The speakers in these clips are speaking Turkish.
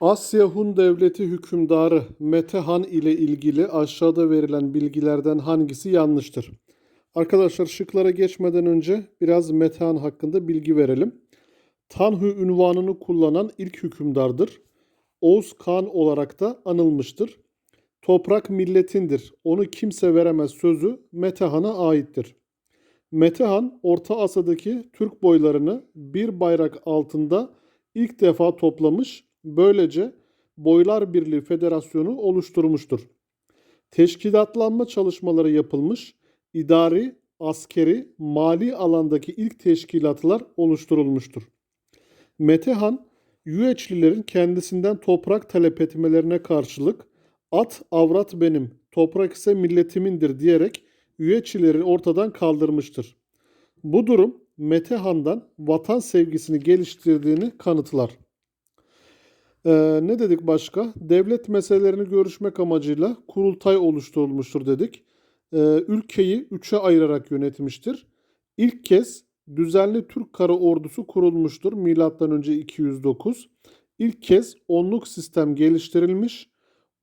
Asya Hun Devleti hükümdarı Metehan ile ilgili aşağıda verilen bilgilerden hangisi yanlıştır? Arkadaşlar şıklara geçmeden önce biraz Metehan hakkında bilgi verelim. Tanhu ünvanını kullanan ilk hükümdardır. Oğuz Kağan olarak da anılmıştır. Toprak milletindir, onu kimse veremez sözü Metehan'a aittir. Metehan, Orta Asya'daki Türk boylarını bir bayrak altında ilk defa toplamış, böylece Boylar Birliği Federasyonu oluşturmuştur. Teşkilatlanma çalışmaları yapılmış, idari, askeri, mali alandaki ilk teşkilatlar oluşturulmuştur. Metehan, Yüeçlilerin kendisinden toprak talep etmelerine karşılık at avrat benim, toprak ise milletimindir diyerek Yüeçlileri ortadan kaldırmıştır. Bu durum Metehan'dan vatan sevgisini geliştirdiğini kanıtlar. Ee, ne dedik başka? Devlet meselelerini görüşmek amacıyla kurultay oluşturulmuştur dedik. Ee, ülkeyi üçe ayırarak yönetmiştir. İlk kez düzenli Türk kara ordusu kurulmuştur. Milattan önce 209. İlk kez onluk sistem geliştirilmiş.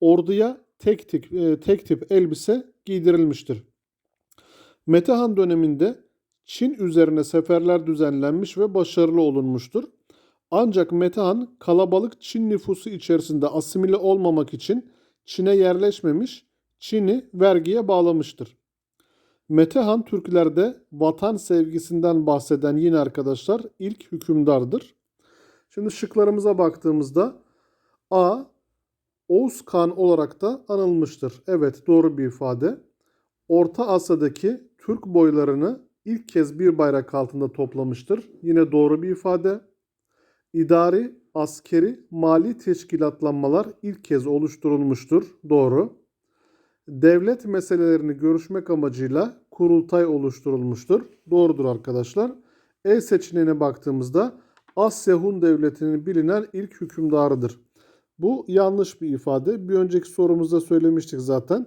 Orduya tek tip, e, tek tip elbise giydirilmiştir. Metehan döneminde Çin üzerine seferler düzenlenmiş ve başarılı olunmuştur. Ancak Metehan kalabalık Çin nüfusu içerisinde asimile olmamak için Çin'e yerleşmemiş, Çin'i vergiye bağlamıştır. Metehan Türklerde vatan sevgisinden bahseden yine arkadaşlar ilk hükümdardır. Şimdi şıklarımıza baktığımızda A. Oğuz Kağan olarak da anılmıştır. Evet doğru bir ifade. Orta Asya'daki Türk boylarını ilk kez bir bayrak altında toplamıştır. Yine doğru bir ifade. İdari, askeri, mali teşkilatlanmalar ilk kez oluşturulmuştur. Doğru. Devlet meselelerini görüşmek amacıyla kurultay oluşturulmuştur. Doğrudur arkadaşlar. E seçeneğine baktığımızda Asya Hun Devleti'nin bilinen ilk hükümdarıdır. Bu yanlış bir ifade. Bir önceki sorumuzda söylemiştik zaten.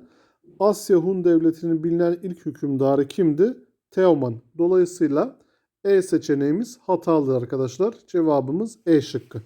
Asya Hun Devleti'nin bilinen ilk hükümdarı kimdi? Teoman. Dolayısıyla E seçeneğimiz hatalıdır arkadaşlar. Cevabımız E şıkkı.